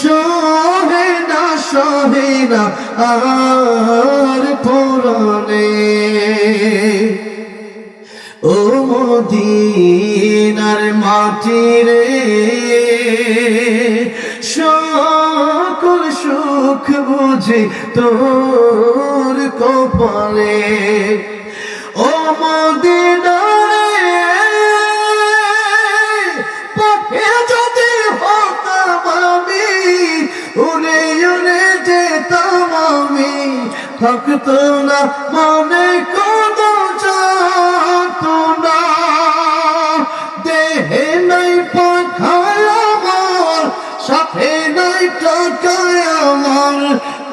সহে না সহে না, আর পুরনে। ও মদিনার মাটি রে সকল সুখ বুঝে তোর কপালে। উড়ে উড়ে যেতাম আমি থাকতো না মনে কোনো যাত না দেহে নাই পাখায় আমার, সাথে নাই টাকায় আমার।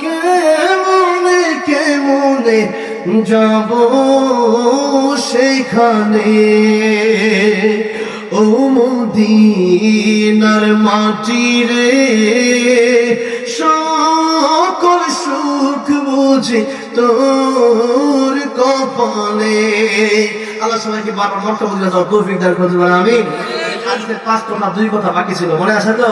কেমনে কেমনে যাব সেখানে ও মদিনার মাটি রে, সকল সুখ বুঝে তোর কপালে। আল্লাহ সবাইকে বারবার মর্তবা দিলে তৌফিক দান করতে পারে আমি আজকে পাঁচ কথা দুই কথা বাকি ছিল, মনে আছে তো?